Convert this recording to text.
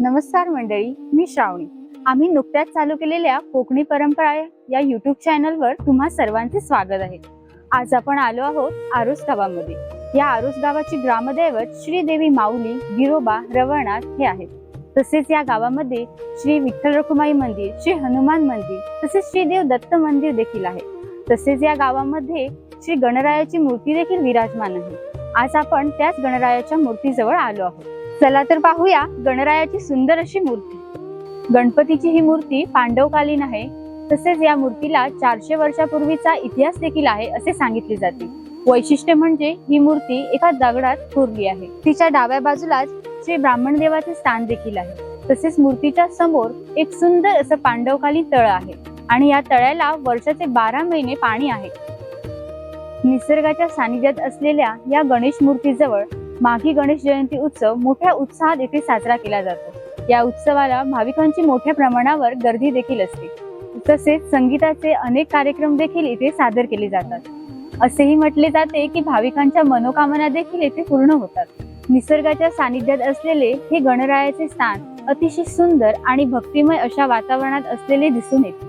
नमस्कार मंडळी मी श्रावणी. आम्ही नुकत्याच चालू केलेल्या कोकणी परंपरा या युट्यूब चॅनलवर तुम्हा सर्वांचे स्वागत आहे. आज आपण आलो आहोत आरुस गावामध्ये. या आरुस गावाची ग्रामदैवत श्रीदेवी माऊली गिरोबा रवळनाथ हे आहेत. तसेच या गावामध्ये श्री विठ्ठल रखुमाई मंदिर श्री हनुमान मंदिर तसेच श्रीदेव दत्त मंदिर देखील आहे. तसेच या गावामध्ये श्री गणरायाची मूर्ती देखील विराजमान आहे. आज आपण त्याच गणरायाच्या मूर्तीजवळ आलो आहोत. चला तर पाहूया गणरायाची सुंदर अशी मूर्ती. गणपतीची ही मूर्ती पांडवकालीन आहे. तसेच या मूर्तीला चारशे वर्षापूर्वीचा इतिहास देखील आहे असे सांगितले जाते. वैशिष्ट्य म्हणजे ही मूर्ती एका दगडात कोरली आहे. तिच्या डाव्या बाजूलाच श्री ब्राह्मण देवाचे स्थान देखील आहे. तसेच मूर्तीच्या समोर एक सुंदर असं पांडवकालीन तळ आहे आणि या तळ्याला वर्षाचे बारा महिने पाणी आहे. निसर्गाच्या सानिध्यात असलेल्या या गणेश मूर्तीजवळ माघी गणेश जयंती उत्सव मोठ्या उत्साहात येथे साजरा केला जातो. या उत्सवाला भाविकांची मोठ्या प्रमाणावर गर्दी देखील असते. तसेच संगीताचे अनेक कार्यक्रम देखील इथे सादर केले जातात. असेही म्हटले जाते की भाविकांच्या मनोकामना देखील येथे पूर्ण होतात. निसर्गाच्या सानिध्यात असलेले हे गणरायाचे स्थान अतिशय सुंदर आणि भक्तिमय अशा वातावरणात असलेले दिसून येते.